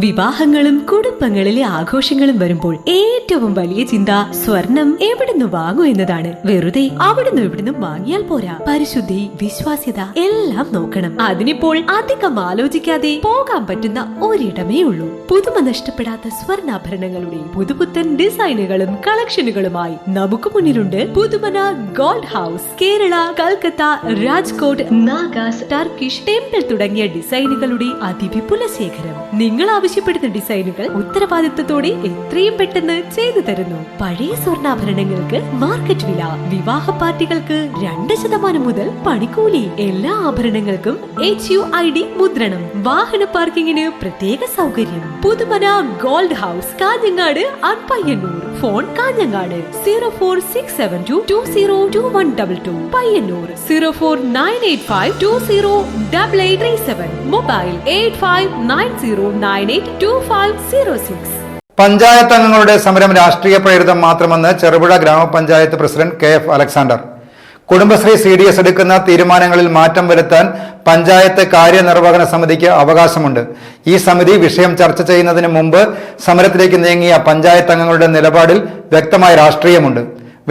വിവാഹങ്ങളും കുടുംബങ്ങളിലെ ആഘോഷങ്ങളും വരുമ്പോൾ ഏറ്റവും വലിയ ചിന്ത സ്വർണം എവിടുന്ന് വാങ്ങൂ എന്നതാണ്. വെറുതെ അവിടുന്ന് ഇവിടുന്ന് വാങ്ങിയാൽ പോരാ. പരിശുദ്ധി വിശ്വാസ്യത എല്ലാം നോക്കണം. അതിനിപ്പോൾ അധികം ആലോചിക്കാതെ പോകാൻ പറ്റുന്ന ഒരിടമേ ഉള്ളൂ. പുതുമ നഷ്ടപ്പെടാത്ത സ്വർണാഭരണങ്ങളുടെ പുതുപുത്തൻ ഡിസൈനുകളും കളക്ഷനുകളുമായി നമുക്ക് മുന്നിലുണ്ട് Puthumana gold house. Kerala Calcutta Rajkot Nagas Turkish temple തുടങ്ങിയ ഡിസൈനുകളുടെ അതിവിപുല ശേഖരം നിങ്ങൾ ആവശ്യപ്പെടുന്ന ഡിസൈനുകൾ ഉത്തരവാദിത്വത്തോടെ എത്രയും പെട്ടെന്ന് ചെയ്തു തരുന്നു. പഴയ സ്വർണാഭരണങ്ങൾക്ക് മാർക്കറ്റ് വില വിവാഹ പാർട്ടികൾക്ക് രണ്ട് ശതമാനം മുതൽ പണിക്കൂലി എല്ലാ ആഭരണങ്ങൾക്കും എച്ച് യു ഐ ഡി മുദ്രണം വാഹന പാർക്കിങ്ങിന് പ്രത്യേക സൗകര്യം. Puthumana gold house Kanhangad അൺപയ്യന്നൂർ phone Kanhangad zero four six seven two two zero two one double two. Payyanur zero four nine eight five two zero double eight three seven. Mobile eight five nine zero nine eight two five zero six panchayat അംഗങ്ങളുടെ സമരം രാഷ്ട്രീയ പ്രേരിതം മാത്രമെന്ന് Cherupuzha grama panchayat president K F Alexander. Kudumbashree C D S എടുക്കുന്ന തീരുമാനങ്ങളിൽ മാറ്റം വരുത്താൻ പഞ്ചായത്ത് കാര്യനിർവഹണ സമിതിക്ക് അവകാശമുണ്ട്. ഈ സമിതി വിഷയം ചർച്ച ചെയ്യുന്നതിന് മുമ്പ് സമരത്തിലേക്ക് നീങ്ങിയ പഞ്ചായത്ത് അംഗങ്ങളുടെ നിലപാടിൽ വ്യക്തമായ രാഷ്ട്രീയമുണ്ട്.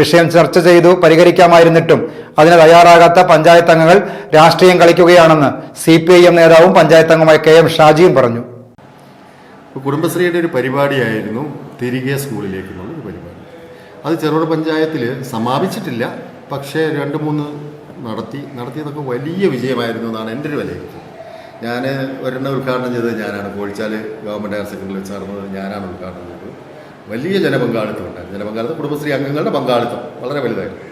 വിഷയം ചർച്ച ചെയ്തു പരിഹരിക്കാമായിരുന്നിട്ടും അതിന് തയ്യാറാകാത്ത പഞ്ചായത്ത് അംഗങ്ങൾ രാഷ്ട്രീയം കളിക്കുകയാണെന്ന് സി നേതാവും പഞ്ചായത്ത് അംഗമായ കെ എം ഷാജിയും പറഞ്ഞു. ഇപ്പോൾ കുടുംബശ്രീയുടെ ഒരു പരിപാടിയായിരുന്നു തിരികെ സ്കൂളിലേക്ക് എന്നുള്ളൊരു പരിപാടി. അത് ചെറുപുഴ പഞ്ചായത്തിൽ സമാപിച്ചിട്ടില്ല. പക്ഷേ രണ്ട് മൂന്ന് നടത്തി നടത്തിയതൊക്കെ വലിയ വിജയമായിരുന്നു എന്നാണ് എന്റെ ഒരു വിലയിരുത്തൽ. ഞാൻ ഒരെണ്ണം ഉദ്ഘാടനം ചെയ്തത് ഞാനാണ്. കോഴിച്ചാൽ ഗവൺമെന്റ് ഹയർ സെക്കൻഡറിയിൽ ചേർന്നത് ഞാനാണ് ഉദ്ഘാടനം ചെയ്തത്. വലിയ ജനപങ്കാളിത്തം ഉണ്ടായിരുന്നു. ജനപങ്കാളിത്തം കുടുംബശ്രീ അംഗങ്ങളുടെ പങ്കാളിത്തം വളരെ വലുതായിരുന്നു.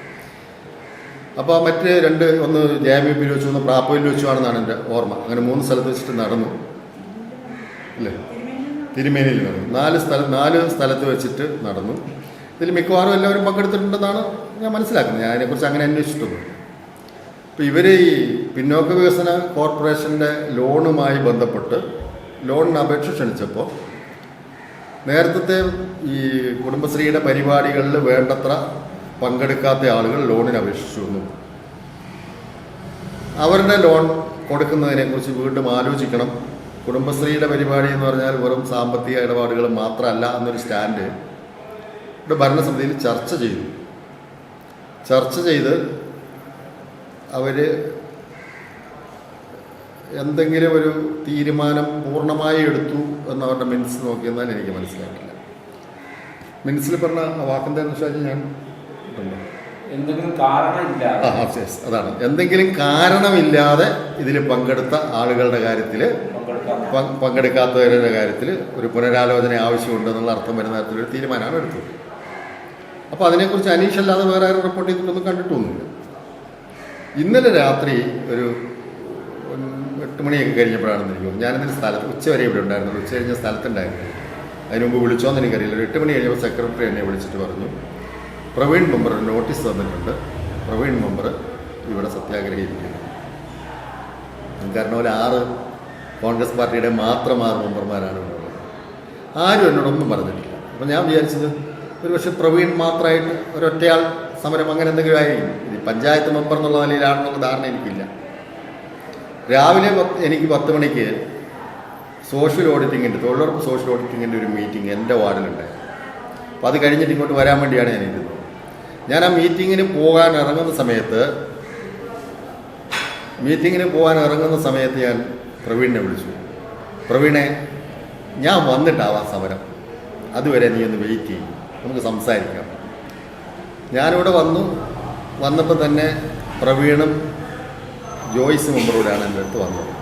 അപ്പോൾ മറ്റ് രണ്ട് ഒന്ന് ജാമ്യപ്പിൽ വെച്ചു ഒന്ന് പ്രാപ്പയിൽ വെച്ചുവാണെന്നാണ് എന്റെ ഓർമ്മ. അങ്ങനെ മൂന്ന് സ്ഥലത്ത് വെച്ചിട്ട് നടന്നു. അല്ലേ തിരുമേനിയിൽ നടന്നു. നാല് സ്ഥലം നാല് സ്ഥലത്ത് വെച്ചിട്ട് നടന്നു. ഇതിൽ മിക്കവാറും എല്ലാവരും പങ്കെടുത്തിട്ടുണ്ടെന്നാണ് ഞാൻ മനസ്സിലാക്കുന്നത്. ഞാൻ അതിനെക്കുറിച്ച് അങ്ങനെ അന്വേഷിച്ചിട്ടുണ്ട് അപ്പോൾ ഇവർ ഈ പിന്നോക്ക വികസന കോർപ്പറേഷന്റെ ലോണുമായി ബന്ധപ്പെട്ട് ലോണിന് അപേക്ഷ ക്ഷണിച്ചപ്പോൾ നേരത്തെ ഈ കുടുംബശ്രീയുടെ പരിപാടികളിൽ വേണ്ടത്ര പങ്കെടുക്കാത്ത ആളുകൾ ലോണിന് അപേക്ഷിച്ചു വന്നു അവരുടെ ലോൺ കൊടുക്കുന്നതിനെക്കുറിച്ച് വീണ്ടും ആലോചിക്കണം കുടുംബശ്രീയുടെ പരിപാടി എന്ന് പറഞ്ഞാൽ വെറും സാമ്പത്തിക ഇടപാടുകൾ മാത്രമല്ല എന്നൊരു സ്റ്റാൻഡ് ഇവിടെ ഭരണസമിതിയിൽ ചർച്ച ചെയ്തു. ചർച്ച ചെയ്ത് അവർ എന്തെങ്കിലും ഒരു തീരുമാനം പൂർണമായി എടുത്തു എന്നവരുടെ മിൻസ് നോക്കിയെന്നാൽ എനിക്ക് മനസ്സിലാക്കില്ല മിനിറ്റ്സിൽ പറഞ്ഞ ആ വാക്കെന്താണെന്ന് വെച്ചാൽ ഞാൻ എന്തെങ്കിലും കാരണമില്ല അതാണ്. എന്തെങ്കിലും കാരണമില്ലാതെ ഇതിൽ പങ്കെടുത്ത ആളുകളുടെ കാര്യത്തിൽ പങ്കെടുക്കാത്തവരുടെ കാര്യത്തിൽ ഒരു പുനരാലോചന ആവശ്യമുണ്ടെന്നുള്ള അർത്ഥം വരുന്ന തരത്തിലൊരു തീരുമാനമാണ് എടുത്തത്. അപ്പോൾ അതിനെക്കുറിച്ച് അനീഷ് അല്ലാതെ വേറെ ആരും റിപ്പോർട്ട് ചെയ്തിട്ടൊന്നും കണ്ടിട്ടൊന്നുമില്ല. ഇന്നലെ രാത്രി ഒരു എട്ട് മണിയൊക്കെ കഴിഞ്ഞപ്പോഴാണെന്ന് എനിക്ക് തോന്നുന്നു ഞാനിതിന് സ്ഥലത്ത് ഉച്ച വരെ ഇവിടെ ഉണ്ടായിരുന്നു ഉച്ച കഴിഞ്ഞ സ്ഥലത്തുണ്ടായിരുന്നു. അതിന് മുമ്പ് വിളിച്ചോന്ന് എനിക്കറിയില്ല. ഒരു എട്ട് മണി കഴിഞ്ഞപ്പോൾ സെക്രട്ടറി എന്നെ വിളിച്ചിട്ട് പറഞ്ഞു പ്രവീൺ മെമ്പർ നോട്ടീസ് തന്നിട്ടുണ്ട്. പ്രവീൺ മെമ്പർ ഇവിടെ സത്യാഗ്രഹിക്കുന്നു. കാരണം ഒരു ആറ് കോൺഗ്രസ് പാർട്ടിയുടെ മാത്രം ആറ് മെമ്പർമാരാണ് ഉള്ളത്. ആരും എന്നോടൊന്നും പറഞ്ഞിട്ടില്ല. അപ്പം ഞാൻ വിചാരിച്ചത് ഒരു പക്ഷേ പ്രവീൺ മാത്രമായിട്ട് ഒരൊറ്റയാൾ സമരം അങ്ങനെ എന്തെങ്കിലും ആയിരിക്കും ഇത് പഞ്ചായത്ത് മെമ്പർ എന്നുള്ള നിലയിലാണെന്നുള്ള ധാരണ എനിക്കില്ല. രാവിലെ എനിക്ക് പത്ത് മണിക്ക് സോഷ്യൽ ഓഡിറ്റിങ്ങിന്റെ തൊഴിലുറപ്പ് സോഷ്യൽ ഓഡിറ്റിങ്ങിന്റെ ഒരു മീറ്റിംഗ് എന്റെ വാർഡിലുണ്ടായിരുന്നു അപ്പോൾ അത് കഴിഞ്ഞിട്ട് ഇങ്ങോട്ട് വരാൻ വേണ്ടിയാണ് ഞാൻ ഇരുന്നത്. ഞാൻ ആ മീറ്റിങ്ങിന് പോകാൻ ഇറങ്ങുന്ന സമയത്ത് മീറ്റിങ്ങിന് പോകാൻ ഇറങ്ങുന്ന സമയത്ത് ഞാൻ പ്രവീണിനെ വിളിച്ചു. പ്രവീണെ ഞാൻ വന്നിട്ടാവാം സമരം. അതുവരെ നീ ഒന്ന് വെയിറ്റ് ചെയ്യും. നമുക്ക് സംസാരിക്കാം. ഞാനിവിടെ വന്നു. വന്നപ്പോൾ തന്നെ പ്രവീണും ജോയ്സ് മെമ്പറോടാണ് എന്റെ അടുത്ത് വന്നത്.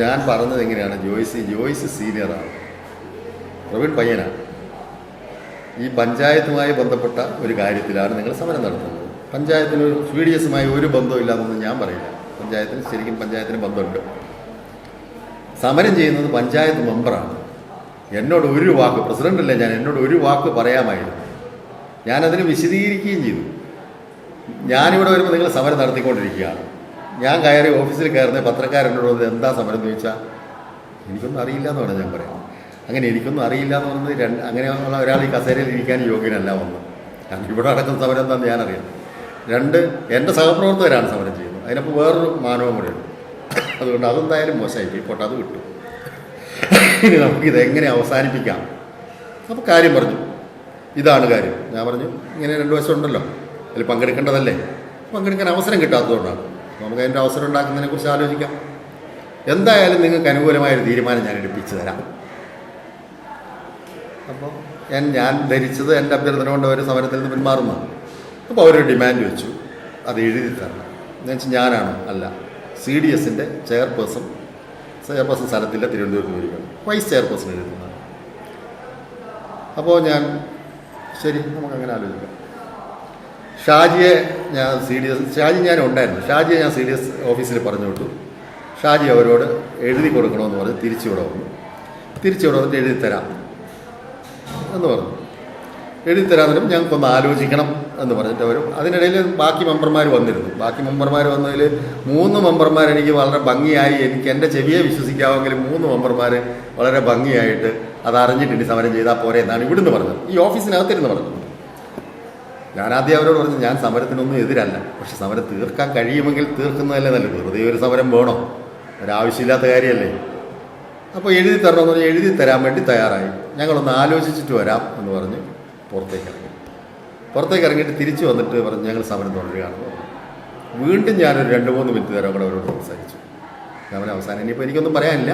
ഞാൻ പറഞ്ഞത് എങ്ങനെയാണ്? ജോയ്സ് ജോയ്സ് സീനിയറാണ് പ്രവീൺ പയ്യനാണ്. ഈ പഞ്ചായത്തുമായി ബന്ധപ്പെട്ട ഒരു കാര്യത്തിലാണ് നിങ്ങൾ സമരം നടത്തുന്നത്. പഞ്ചായത്തിന് സി ഡി എസുമായി ഒരു ബന്ധമില്ലാന്നൊന്നും ഞാൻ പറയില്ല. പഞ്ചായത്തിന് ശരിക്കും പഞ്ചായത്തിന് ബന്ധമുണ്ട്. സമരം ചെയ്യുന്നത് പഞ്ചായത്ത് മെമ്പറാണ്. എന്നോട് ഒരു വാക്ക് പ്രസിഡന്റല്ലേ ഞാൻ എന്നോട് ഒരു വാക്ക് പറയാമായിരുന്നു. ഞാനതിന് വിശദീകരിക്കുകയും ചെയ്തു. ഞാനിവിടെ വരുമ്പോൾ നിങ്ങൾ സമരം നടത്തിക്കൊണ്ടിരിക്കുകയാണ്. ഞാൻ കയറി ഓഫീസിൽ കയറുന്ന പത്രക്കാരനോട് എന്താ സമരം എന്ന് ചോദിച്ചാൽ എനിക്കൊന്നും അറിയില്ല എന്ന് പറഞ്ഞാൽ ഞാൻ പറയാം. അങ്ങനെ എനിക്കൊന്നും അറിയില്ല എന്ന് പറഞ്ഞത് രണ്ട് അങ്ങനെയുള്ള ഒരാൾ ഈ കസേരയിൽ ഇരിക്കാൻ യോഗ്യനല്ല വന്നത് കാരണം ഇവിടെ നടക്കുന്ന സമരം എന്താണെന്ന് ഞാനറിയാം. രണ്ട് എന്റെ സഹപ്രവർത്തകരാണ് സമരം ചെയ്യുന്നത്. അതിനപ്പോൾ വേറൊരു മാനവും കൂടെയുണ്ട് അതുകൊണ്ട് അതെന്തായാലും മോശമായി പോയി പോട്ടെ അത് വിട്ടു. ഇനി നമുക്കിത് എങ്ങനെ അവസാനിപ്പിക്കാം? അപ്പോൾ കാര്യം പറഞ്ഞു. ഇതാണ് കാര്യം. ഞാൻ പറഞ്ഞു ഇങ്ങനെ രണ്ട് വശം ഉണ്ടല്ലോ. അതിൽ പങ്കെടുക്കേണ്ടതല്ലേ? പങ്കെടുക്കാൻ അവസരം കിട്ടാത്തതുകൊണ്ടാണ്. നമുക്ക് അതിന്റെ അവസരം ഉണ്ടാക്കുന്നതിനെ കുറിച്ച് ആലോചിക്കാം. എന്തായാലും നിങ്ങൾക്ക് അനുകൂലമായൊരു തീരുമാനം ഞാൻ എടുപ്പിച്ചു തരാം. അപ്പോൾ ഞാൻ ഞാൻ ധരിച്ചത് എന്റെ അഭ്യർത്ഥന കൊണ്ട് അവർ സമരത്തിൽ നിന്ന് പിന്മാറുന്നു അപ്പോൾ അവരൊരു ഡിമാൻഡ് വെച്ചു. അത് എഴുതി തരണം. എന്ന് വെച്ചാൽ ഞാനാണ്? അല്ല. സി ഡി എസിന്റെ ചെയർപേഴ്സൺ ചെയർപേഴ്സൺ സ്ഥലത്തില്ല തിരുവനന്തപുരത്ത് വരികയാണ് വൈസ് ചെയർപേഴ്സൺ എഴുതുന്നതാണ് അപ്പോൾ ഞാൻ ശരി നമുക്ക് അങ്ങനെ ആലോചിക്കാം. ഷാജിയെ ഞാൻ സി ഡി എസ് ഷാജി ഞാൻ ഉണ്ടായിരുന്നു. ഷാജിയെ ഞാൻ സി ഡി എസ് ഓഫീസിൽ പറഞ്ഞു വിട്ടു. ഷാജി അവരോട് എഴുതി കൊടുക്കണമെന്ന് പറഞ്ഞ് തിരിച്ചിവിടെ വന്നു. തിരിച്ചിവിടെ വന്നിട്ട് എഴുതി തരാം എന്ന് പറഞ്ഞു. എഴുതി തരാമെന്നും ഞങ്ങൾക്കൊന്ന് ആലോചിക്കണം. എന്ന് പറഞ്ഞിട്ട് അവർ അതിനിടയിൽ ബാക്കി മെമ്പർമാർ വന്നിരുന്നു. ബാക്കി മെമ്പർമാർ വന്നതിൽ മൂന്ന് മെമ്പർമാർ എനിക്ക് വളരെ ഭംഗിയായി എനിക്ക് എന്റെ ചെവിയെ വിശ്വസിക്കാമെങ്കിലും മൂന്ന് മെമ്പർമാർ വളരെ ഭംഗിയായിട്ട് അത് അറിഞ്ഞിട്ടുണ്ട് സമരം ചെയ്താൽ പോരെ എന്നാണ് ഇവിടുന്ന് പറഞ്ഞത്. ഈ ഓഫീസിനകത്തിരുന്ന് പറഞ്ഞത്. ഞാൻ ആദ്യം അവരോട് പറഞ്ഞു ഞാൻ സമരത്തിനൊന്നും എതിരല്ല. പക്ഷെ സമരം തീർക്കാൻ കഴിയുമെങ്കിൽ തീർക്കുന്നതല്ലേ നല്ലത്. വെറുതെ ഒരു സമരം വേണോ? ഒരാവശ്യമില്ലാത്ത കാര്യമല്ലേ? അപ്പോൾ എഴുതി തരണമെന്ന് പറഞ്ഞാൽ എഴുതി തരാൻ വേണ്ടി തയ്യാറായി. ഞങ്ങളൊന്ന് ആലോചിച്ചിട്ട് വരാം എന്ന് പറഞ്ഞ് പുറത്തേക്ക് പുറത്തേക്ക് ഇറങ്ങിയിട്ട് തിരിച്ചു വന്നിട്ട് പറഞ്ഞു ഞങ്ങൾ സമരം തുടരുകയാണ്. വീണ്ടും ഞാനൊരു രണ്ട് മൂന്ന് മിനിറ്റ് നേരം കൂടെ അവരോട് സംസാരിച്ചു. സമരം അവസാനം ഇനിയിപ്പോൾ എനിക്കൊന്നും പറയാനില്ല.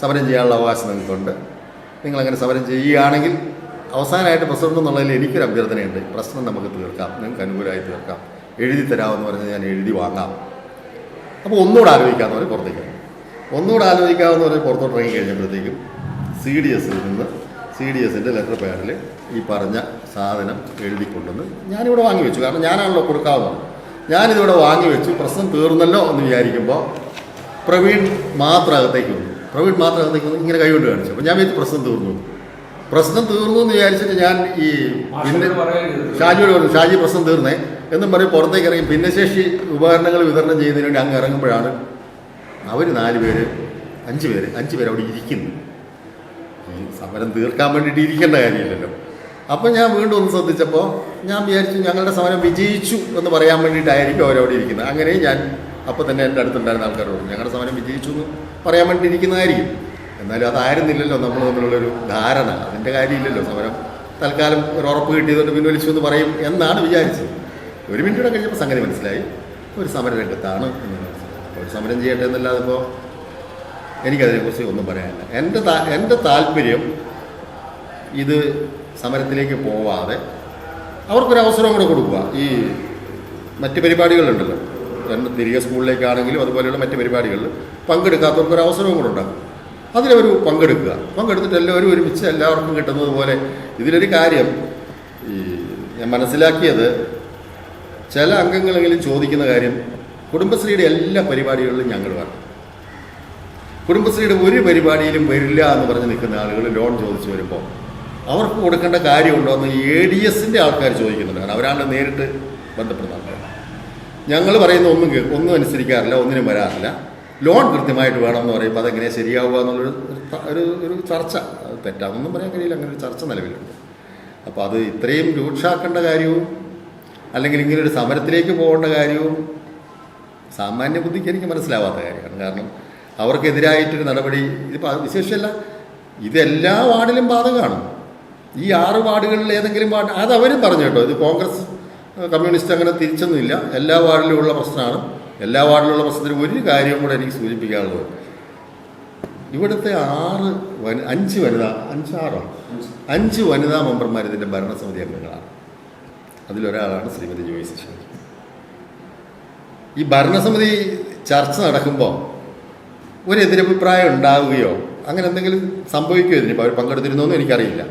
സമരം ചെയ്യാനുള്ള അവകാശം നിങ്ങൾക്കുണ്ട്. നിങ്ങളങ്ങനെ സമരം ചെയ്യുകയാണെങ്കിൽ അവസാനമായിട്ട് പ്രസിഡന്റ് എന്നുള്ളതിൽ എനിക്കൊരു അഭ്യർത്ഥനയുണ്ട്. പ്രശ്നം നമുക്ക് തീർക്കാം. നിങ്ങൾക്ക് അനുകൂലമായി തീർക്കാം. എഴുതി തരാമെന്ന് പറഞ്ഞാൽ ഞാൻ എഴുതി വാങ്ങാം. അപ്പോൾ ഒന്നുകൂടെ ആലോചിക്കാമെന്ന് പറഞ്ഞ് പുറത്തേക്ക് ഒന്നുകൂടെ ആലോചിക്കാമെന്ന് പറഞ്ഞ് പുറത്തോട്ട് ഇറങ്ങി കഴിഞ്ഞപ്പോഴത്തേക്കും സി ഡി എസിൽ നിന്ന് സി ഡി എസിന്റെ ലെറ്റർ പാഡിൽ ഈ പറഞ്ഞ സാധനം എഴുതി കൊണ്ടുവന്ന് ഞാനിവിടെ വാങ്ങി വെച്ചു. കാരണം ഞാനാണല്ലോ കൊടുക്കാവുന്നത്. ഞാനിതിവിടെ വാങ്ങി വെച്ചു. പ്രശ്നം തീർന്നല്ലോ എന്ന് വിചാരിക്കുമ്പോൾ പ്രവീൺ മാത്രം അകത്തേക്ക് വന്നു. പ്രവീൺ മാത്രം അകത്തേക്ക് വന്നു ഇങ്ങനെ കൈകൊണ്ട് കാണിച്ചു. അപ്പോൾ ഞാൻ വിചാരിച്ചു പ്രശ്നം തീർന്നു. പ്രശ്നം തീർന്നു എന്ന് വിചാരിച്ചിട്ട് ഞാൻ ഈ പിന്നെ ഷാജിയോട് പറഞ്ഞു ഷാജി പ്രശ്നം തീർന്നേ. എന്നും പറയും പുറത്തേക്ക് ഇറങ്ങി ഭിന്നശേഷി ഉപകരണങ്ങൾ വിതരണം ചെയ്യുന്നതിന് വേണ്ടി അങ്ങ് ഇറങ്ങുമ്പോഴാണ് അവർ നാല് പേര് അഞ്ച് പേര് അഞ്ച് പേര് അവിടെ ഇരിക്കുന്നു. ഈ സമരം തീർക്കാൻ വേണ്ടിയിട്ട് ഇരിക്കേണ്ട കാര്യമില്ലല്ലോ. അപ്പം ഞാൻ വീണ്ടും ഒന്ന് ശ്രദ്ധിച്ചപ്പോൾ ഞാൻ വിചാരിച്ചു ഞങ്ങളുടെ സമരം വിജയിച്ചു എന്ന് പറയാൻ വേണ്ടിയിട്ടായിരിക്കും അവരവിടെ ഇരിക്കുന്നത്. അങ്ങനെ ഞാൻ അപ്പോൾ തന്നെ എന്റെ അടുത്തുണ്ടായിരുന്ന ആൾക്കാരോട് ഞങ്ങളുടെ സമരം വിജയിച്ചു എന്ന് പറയാൻ വേണ്ടി ഇരിക്കുന്നതായിരിക്കും എന്നാലും അതായിരുന്നില്ലല്ലോ നമ്മൾ തമ്മിലുള്ളൊരു ധാരണ. അതിന്റെ കാര്യമില്ലല്ലോ. സമരം തൽക്കാലം ഒരു ഉറപ്പ് കിട്ടിയതുകൊണ്ട് പിൻവലിച്ചു എന്ന് പറയും എന്നാണ് വിചാരിച്ചത്. ഒരു മിനിറ്റ് കൂടെ കഴിഞ്ഞപ്പോൾ സംഗതി മനസ്സിലായി. ഒരു സമരരംഗത്താണ് എന്ന് മനസ്സിലായി ഒരു സമരം ചെയ്യട്ടെ എന്നല്ലാതെ ഇപ്പോൾ എനിക്കതിനെക്കുറിച്ച് ഒന്നും പറയാനില്ല. എന്റെ താ എന്റെ താല്പര്യം ഇത് സമരത്തിലേക്ക് പോവാതെ അവർക്കൊരു അവസരം കൂടെ കൊടുക്കുക. ഈ മറ്റ് പരിപാടികളുണ്ടല്ലോ. തിരികെ സ്കൂളിലേക്കാണെങ്കിലും അതുപോലെയുള്ള മറ്റ് പരിപാടികളിൽ പങ്കെടുക്കാത്തവർക്ക് ഒരു അവസരവും കൂടെ ഉണ്ടാകും അതിലവർ പങ്കെടുക്കുക. പങ്കെടുത്തിട്ട് എല്ലാവരും ഒരുമിച്ച് എല്ലാവർക്കും കിട്ടുന്നത് പോലെ ഇതിലൊരു കാര്യം ഈ ഞാൻ മനസ്സിലാക്കിയത് ചില അംഗങ്ങളെങ്കിലും ചോദിക്കുന്ന കാര്യം കുടുംബശ്രീയുടെ എല്ലാ പരിപാടികളിലും ഞങ്ങൾ വേണം കുടുംബശ്രീയുടെ ഒരു പരിപാടിയിലും വരില്ല എന്ന് പറഞ്ഞ് നിൽക്കുന്ന ആളുകൾ ലോൺ ചോദിച്ചു വരുമ്പോൾ അവർക്ക് കൊടുക്കേണ്ട കാര്യമുണ്ടോ എന്ന് എ ഡി എസിന്റെ ആൾക്കാർ ചോദിക്കുന്നുണ്ട്. അവരാണ് നേരിട്ട് ബന്ധപ്പെടുന്ന ആൾക്കാർ ഞങ്ങൾ പറയുന്ന ഒന്നും ഒന്നും അനുസരിക്കാറില്ല ഒന്നിനും വരാറില്ല. ലോൺ കൃത്യമായിട്ട് വേണമെന്ന് പറയുമ്പോൾ അതെങ്ങനെ ശരിയാവുക എന്നുള്ളൊരു ഒരു ഒരു ചർച്ച. തെറ്റാണെന്നൊന്നും പറയാൻ കഴിയില്ല. അങ്ങനെ ഒരു ചർച്ച നിലവിലുണ്ട്. അപ്പോൾ അത് ഇത്രയും രൂക്ഷാക്കേണ്ട കാര്യവും അല്ലെങ്കിൽ ഇങ്ങനൊരു സമരത്തിലേക്ക് പോകേണ്ട കാര്യവും സാമാന്യ ബുദ്ധിക്ക് എനിക്ക് മനസ്സിലാവാത്ത കാര്യമാണ്. കാരണം അവർക്കെതിരായിട്ടൊരു നടപടി ഇതിപ്പോൾ വിശേഷമല്ല ഇതെല്ലാ വാർഡിലും ബാധകമാണ്. ഈ ആറ് വാർഡുകളിൽ ഏതെങ്കിലും വാർഡ് അത് അവരും പറഞ്ഞു കേട്ടോ ഇത് കോൺഗ്രസ് കമ്മ്യൂണിസ്റ്റ് അങ്ങനെ തിരിച്ചൊന്നുമില്ല. എല്ലാ വാർഡിലും ഉള്ള പ്രശ്നമാണ്. എല്ലാ വാർഡിലുള്ള പ്രശ്നത്തിന് ഒരു കാര്യവും കൂടെ എനിക്ക് സൂചിപ്പിക്കാനുള്ളത്. ഇവിടുത്തെ ആറ് വന അഞ്ച് വനിതാ അഞ്ചാറോ അഞ്ച് വനിതാ മെമ്പർമാർ ഇതിന്റെ ഭരണസമിതി അംഗങ്ങളാണ്. അതിലൊരാളാണ് ശ്രീമതി ജോയിസ് ഈ ഭരണസമിതി ചർച്ച നടക്കുമ്പോൾ ഒരു എതിരഭിപ്രായം ഉണ്ടാവുകയോ അങ്ങനെ എന്തെങ്കിലും സംഭവിക്കുമോ ഇതിനിപ്പോൾ അവർ പങ്കെടുത്തിരുന്നോന്നും എനിക്കറിയില്ല.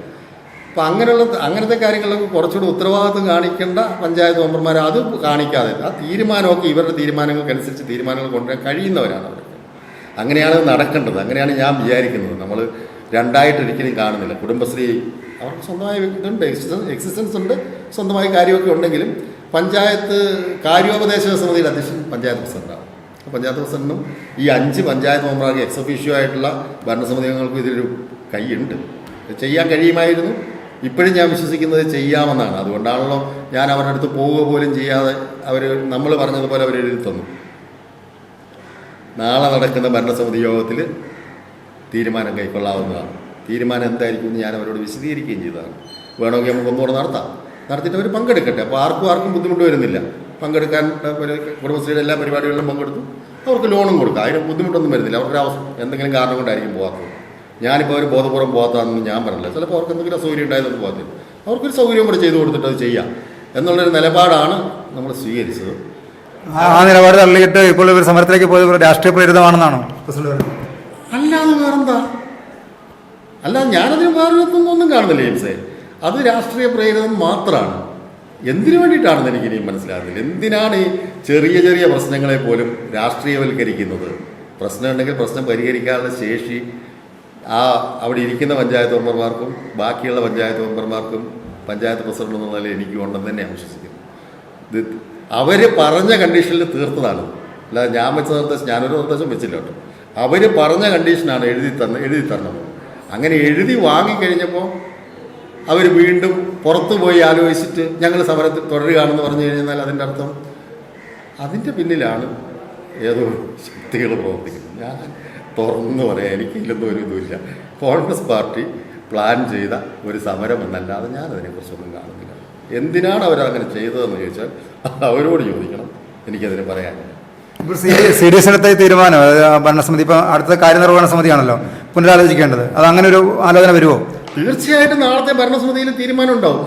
അപ്പം അങ്ങനെയുള്ള അങ്ങനത്തെ കാര്യങ്ങളിലൊക്കെ കുറച്ചുകൂടി ഉത്തരവാദിത്വം കാണിക്കേണ്ട പഞ്ചായത്ത് മെമ്പർമാർ അത് കാണിക്കാതെ ആ തീരുമാനമൊക്കെ ഇവരുടെ തീരുമാനങ്ങൾക്കനുസരിച്ച് തീരുമാനങ്ങൾ കൊണ്ടുവരാൻ കഴിയുന്നവരാണ് അവർക്ക് അങ്ങനെയാണ് നടക്കേണ്ടത്. അങ്ങനെയാണ് ഞാൻ വിചാരിക്കുന്നത്. നമ്മൾ രണ്ടായിട്ട് ഒരിക്കലും കാണുന്നില്ല. കുടുംബശ്രീ അവർക്ക് സ്വന്തമായ ഇതുണ്ട്. എക്സിസ്റ്റൻസ് ഉണ്ട്. സ്വന്തമായ കാര്യമൊക്കെ ഉണ്ടെങ്കിലും പഞ്ചായത്ത് കാര്യോപദേശക സമിതിയുടെ അധ്യക്ഷൻ പഞ്ചായത്ത് പ്രസിഡന്റാണ്. പഞ്ചായത്ത് പ്രസിഡന്റിനും ഈ അഞ്ച് പഞ്ചായത്ത് മെമ്പർമാർക്ക് എക്സഫീഷ്യോ ആയിട്ടുള്ള ഭരണസമിതി അംഗങ്ങൾക്കും ഇതിലൊരു കൈയുണ്ട്. ചെയ്യാൻ കഴിയുമായിരുന്നു. ഇപ്പോഴും ഞാൻ വിശ്വസിക്കുന്നത് ചെയ്യാമെന്നാണ്. അതുകൊണ്ടാണല്ലോ ഞാൻ അവരുടെ അടുത്ത് പോവുക പോലും ചെയ്യാതെ അവർ നമ്മൾ പറഞ്ഞതുപോലെ അവർ എഴുതി തന്നു. നാളെ നടക്കുന്ന ഭരണസമിതി യോഗത്തിൽ തീരുമാനം കൈക്കൊള്ളാവുന്നതാണ്. തീരുമാനം എന്തായിരിക്കും എന്ന് ഞാൻ അവരോട് വിശദീകരിക്കുകയും ചെയ്തതാണ്. വേണമെങ്കിൽ നമുക്ക് ഒന്നുകൂടെ നടത്താം. നടത്തിയിട്ട് അവർ പങ്കെടുക്കട്ടെ. അപ്പോൾ ആർക്കും ആർക്കും ബുദ്ധിമുട്ട് വരുന്നില്ല. പങ്കെടുക്കാൻ കുടുംബശ്രീയുടെ എല്ലാ പരിപാടികളിലും പങ്കെടുത്തു. അവർക്ക് ലോണും കൊടുക്കാം. അതിന് ബുദ്ധിമുട്ടൊന്നും വരുന്നില്ല. അവരുടെ അവസ്ഥ എന്തെങ്കിലും കാരണം കൊണ്ടായിരിക്കും പോകാത്തത് ഞാനിപ്പോൾ അവർ ബോധപൂർവം പോകാത്തതാണെന്ന് ഞാൻ പറഞ്ഞില്ല. ചിലപ്പോൾ അവർക്ക് എന്തെങ്കിലും അസൗകര്യം ഉണ്ടായതുകൊണ്ട് പോകത്തില്ല അവർക്കൊരു സൗകര്യം കൂടെ ചെയ്തു കൊടുത്തിട്ട് അത് ചെയ്യാം. എന്നുള്ളൊരു നിലപാടാണ് നമ്മൾ സ്വീകരിച്ചത്. ആ- നിലപാട് തള്ളിയിട്ട് ഇപ്പോൾ ഇവർ സമരത്തിലേക്ക് പോയത് രാഷ്ട്രീയ പ്രേരിതമാണെന്നാണോ അല്ലാതെ വേറെന്താ? അല്ല ഞാനതിന് വേറൊരിടത്തൊന്നും ഒന്നും കാണുന്നില്ല ജെയിംസേ. അത് രാഷ്ട്രീയ പ്രേരിതം മാത്രമാണ്. എന്തിനു വേണ്ടിയിട്ടാണെന്ന് എനിക്ക് ഇനിയും മനസ്സിലാകുന്നില്ല. എന്തിനാണ് ഈ ചെറിയ ചെറിയ പ്രശ്നങ്ങളെ പോലും രാഷ്ട്രീയവൽക്കരിക്കുന്നത്? പ്രശ്നം ഉണ്ടെങ്കിൽ പ്രശ്നം പരിഹരിക്കാനുള്ള ശേഷി ആ അവിടെ ഇരിക്കുന്ന പഞ്ചായത്ത് മെമ്പർമാർക്കും ബാക്കിയുള്ള പഞ്ചായത്ത് മെമ്പർമാർക്കും പഞ്ചായത്ത് പ്രസിഡന്റ് എന്നുള്ള നിലയിൽ എനിക്ക് ഉണ്ടെന്ന് തന്നെയാണ് വിശ്വസിക്കുന്നത് ഇത് അവർ പറഞ്ഞ കണ്ടീഷനിൽ തീർത്തതാണ്. അല്ലാതെ ഞാൻ വെച്ച നിർദ്ദേശം ഞാനൊരു നിർദ്ദേശം വെച്ചില്ല കേട്ടോ. അവർ പറഞ്ഞ കണ്ടീഷനാണ് എഴുതി തന്ന എഴുതി തരണം അങ്ങനെ എഴുതി വാങ്ങിക്കഴിഞ്ഞപ്പോൾ അവർ വീണ്ടും പുറത്തു പോയി ആലോചിച്ചിട്ട് ഞങ്ങൾ സമരത്തിൽ തുടരുകയാണെന്ന് പറഞ്ഞു കഴിഞ്ഞാൽ അതിന്റെ അർത്ഥം? അതിന്റെ പിന്നിലാണ് ഏതോ ശക്തികൾ പ്രവർത്തിക്കുന്നത്. ഞാൻ തുറന്നു എനിക്ക് എനിക്കില്ലൊന്നും ഒരു ഇതുമില്ല. കോൺഗ്രസ് പാർട്ടി പ്ലാൻ ചെയ്ത ഒരു സമരം എന്നല്ലാതെ ഞാൻ അതിനെക്കുറിച്ചൊന്നും കാണുന്നില്ല. എന്തിനാണ് അവരങ്ങനെ ചെയ്തതെന്ന് ചോദിച്ചാൽ അവരോട് ചോദിക്കണം. എനിക്കതിന് പറയാനില്ല. സീരിയസ് സി ഡി എസ് എടുത്ത തീരുമാനം അതായത് ഭരണസമിതി ഇപ്പം അടുത്ത കാര്യനിർവഹണ സമിതി ആണല്ലോ പുനരാലോചിക്കേണ്ടത്. അത് അങ്ങനെ ഒരു ആലോചന വരുമോ തീർച്ചയായിട്ടും നാളത്തെ ഭരണസമിതിയിൽ തീരുമാനം ഉണ്ടാവും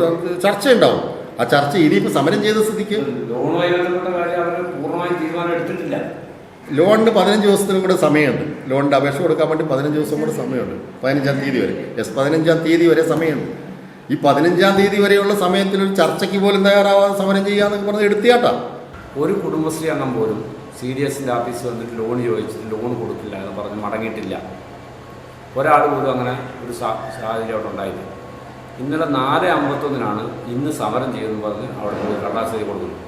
ചർച്ച ഉണ്ടാവും ആ ചർച്ച ഇനിയിപ്പോൾ സമരം ചെയ്ത സ്ഥിതിക്ക് ലോണുമായി ബന്ധപ്പെട്ട കാര്യം അവർ പൂർണമായി തീരുമാനം എടുത്തിട്ടില്ല. ലോണിന് പതിനഞ്ച് ദിവസത്തിനും കൂടെ സമയമുണ്ട്. ലോണിന്റെ അപേക്ഷ കൊടുക്കാൻ വേണ്ടി പതിനഞ്ച് ദിവസം കൂടെ സമയമുണ്ട്. പതിനഞ്ചാം തീയതി വരെ. എസ് പതിനഞ്ചാം തീയതി വരെ സമയമുണ്ട്. ഈ പതിനഞ്ചാം തീയതി വരെയുള്ള സമയത്തിൽ ഒരു ചർച്ചയ്ക്ക് പോലും തയ്യാറാവാതെ സമരം ചെയ്യാന്നൊക്കെ പറഞ്ഞ് എടുത്തിയാട്ടാ. ഒരു കുടുംബശ്രീ അംഗം പോലും സി ഡി എസിന്റെ ഓഫീസിൽ വന്നിട്ട് ലോൺ ചോദിച്ചിട്ട് ലോൺ കൊടുക്കില്ല എന്ന് പറഞ്ഞ് മടങ്ങിയിട്ടില്ല. ഒരാൾ പോലും അങ്ങനെ ഒരു സാഹചര്യം അവിടെ ഉണ്ടായില്ല. ഇന്നലെ നാല് അമ്പത്തൊന്നിനാണ് ഇന്ന് സമരം ചെയ്തെന്ന് പറഞ്ഞ് അവിടെ കടാശ്ശേരി കൊടുക്കുന്നത്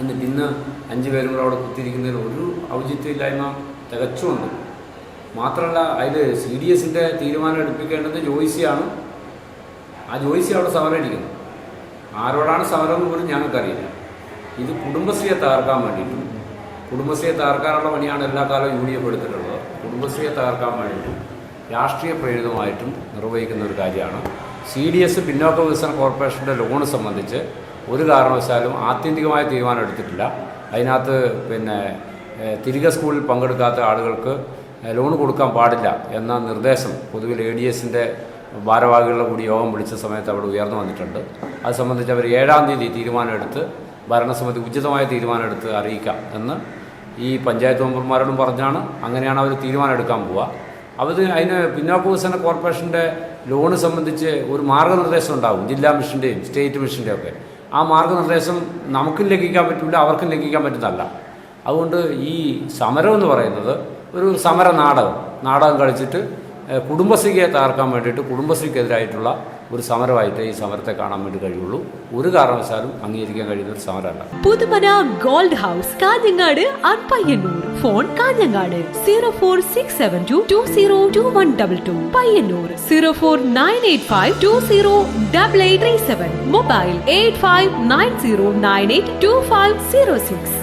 എന്നിട്ട് ഇന്ന് അഞ്ച് പേരും കൂടെ അവിടെ കുത്തിയിരിക്കുന്നതിൽ ഒരു ഔചിത്യമില്ലായ്മ തികച്ചുണ്ട് മാത്രമല്ല അതിൽ സി ഡി എസിന്റെ തീരുമാനം എടുപ്പിക്കേണ്ടത് ജോയിസിയാണ്. ആ ജോയിസി അവിടെ സമരം ഇരിക്കുന്നു ആരോടാണ് സമരം എന്ന് പോലും ഞങ്ങൾക്കറിയില്ല. ഇത് കുടുംബശ്രീയെ തകർക്കാൻ വേണ്ടിയിട്ടും കുടുംബശ്രീയെ തകർക്കാനുള്ള പണിയാണ് എല്ലാ കാലവും യു ഡി എഫ് എടുത്തിട്ടുള്ളത്. കുടുംബശ്രീയെ തകർക്കാൻ വേണ്ടിയിട്ടും രാഷ്ട്രീയ പ്രേരിതമായിട്ടും നിർവഹിക്കുന്ന ഒരു കാര്യമാണ്. സി ഡി എസ് പിന്നോക്ക വികസന കോർപ്പറേഷന്റെ ലോണ് സംബന്ധിച്ച് ഒരു കാരണവശാലും ആത്യന്തികമായ തീരുമാനം എടുത്തിട്ടില്ല. അതിനകത്ത് പിന്നെ തിരികെ സ്കൂളിൽ പങ്കെടുക്കാത്ത ആളുകൾക്ക് ലോൺ കൊടുക്കാൻ പാടില്ല എന്ന നിർദ്ദേശം പൊതുവിൽ എ ഡി എസിന്റെ ഭാരവാഹികളുടെ കൂടി യോഗം വിളിച്ച സമയത്ത് അവിടെ ഉയർന്നു വന്നിട്ടുണ്ട്. അത് സംബന്ധിച്ച് അവർ ഏഴാം തീയതി തീരുമാനമെടുത്ത് ഭരണസമിതി ഉചിതമായ തീരുമാനമെടുത്ത് അറിയിക്കാം എന്ന് ഈ പഞ്ചായത്ത് മെമ്പർമാരോടും പറഞ്ഞാണ്. അങ്ങനെയാണ് അവർ തീരുമാനമെടുക്കാൻ പോവുക. അവർ അതിന് പിന്നോക്ക വികസന കോർപ്പറേഷന്റെ ലോണ് സംബന്ധിച്ച് ഒരു മാർഗനിർദ്ദേശം ഉണ്ടാകും. ജില്ലാ മിഷന്റെയും സ്റ്റേറ്റ് മിഷന്റെയും ഒക്കെ. ആ മാർഗനിർദ്ദേശം നമുക്കും ലംഘിക്കാൻ പറ്റില്ല അവർക്കും ലംഘിക്കാൻ പറ്റുന്നതല്ല. അതുകൊണ്ട് ഈ സമരം എന്ന് പറയുന്നത് ഒരു സമര നാടകം നാടകം കളിച്ചിട്ട് കുടുംബശ്രീയെ തകർക്കാൻ വേണ്ടിയിട്ട് കുടുംബശ്രീക്കെതിരായിട്ടുള്ള ഒരു സമരമായിട്ട് ഈ സമരത്തെ കാണാൻ വേണ്ടി കഴിയുള്ളൂ. ഒരു കാരണവശാലും അംഗീകരിക്കാൻ കഴിയുന്ന ഒരു സമരമല്ല. Puthumana gold house Kanhangad അപ്പയ്യന്നൂർ phone Kanhangad zero four six seven two two zero two one double two. Payyanur zero four nine eight five two zero double eight three seven. Mobile eight five nine zero nine eight two five zero six.